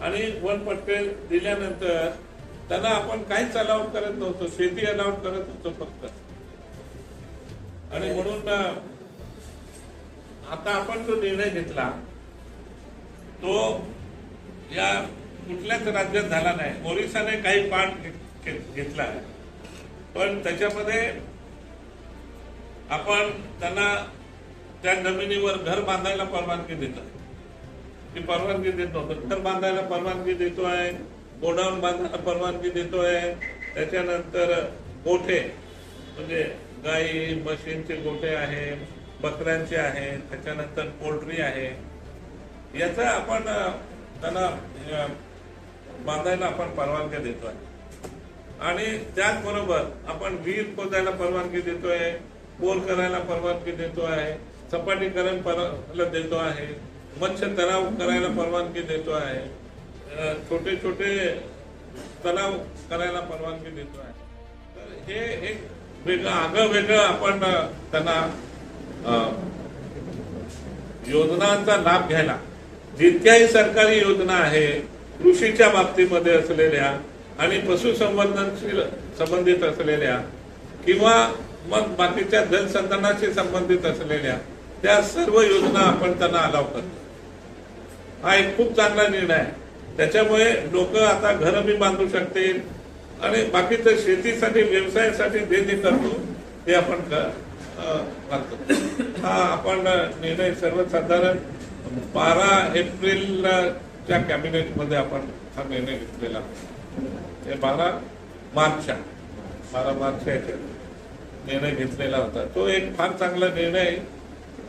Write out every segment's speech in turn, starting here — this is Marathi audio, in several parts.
आणि वन पट्टे दिल्यानंतर त्यांना आपण काहीच अलाउड करत नव्हतो. शेती अलाउड करत होतो फक्त. आणि म्हणून आता आपण जो निर्णय घेतला तो या कुठल्याच राज्यात झाला नाही. ओरिसाने काही पाठ घेतला आहे. पण त्याच्यामध्ये आपण त्यांना त्या जमिनीवर घर बांधायला परवानगी देतो. ती परवानगी देतो. नव्हतं बांधायला परवानगी देतो आहे. गोडाऊन बांधायला परवानगी देतो आहे. त्याच्यानंतर गोठे म्हणजे गाई म्हशींचे गोठे आहे बकऱ्यांचे आहे त्याच्यानंतर पोल्ट्री आहे. याचा आपण त्यांना बांधायला आपण परवानगी देतो आहे. आणि त्याचबरोबर आपण वीर खोदायला परवानगी देतोय बोर करायला परवानगी देतो आहे. सपाटीकरण पर- देतो आहे. मत्स्य तलाव करायला परवानगी देतो आहे. छोटे छोटे तलाव करायला परवानगी देतो आहे. तर हे एक वेगळं आगळं वेगळं आपण त्यांना योजनांचा लाभ घ्यायला. जितक्याही सरकारी योजना आहे कृषीच्या बाबतीमध्ये असलेल्या आणि पशुसंवर्धनशी संबंधित असलेल्या किंवा मग बाकीच्या जलसंधारणाशी संबंधित असलेल्या त्या सर्व योजना आपण त्यांना अलाव करतो. हा एक खूप चांगला निर्णय आहे. त्याच्यामुळे लोक आता घर बी बांधू शकतील आणि बाकीचं शेतीसाठी व्यवसायासाठी जे जे करतो ते आपण करतो हा आपण निर्णय सर्वसाधारण बारा एप्रिलच्या कॅबिनेटमध्ये आपण हा निर्णय घेतलेला. हे बारा मार्चच्या बारा मार्चच्या याच्यात निर्णय घेतलेला होता. तो एक फार चांगला निर्णय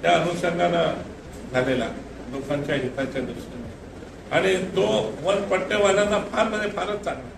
त्या अनुषंगानं झालेला. लोकांच्या हिताच्या दृष्टीने. आणि तो वन पट्टेवाल्यांना फार म्हणजे फारच चांगला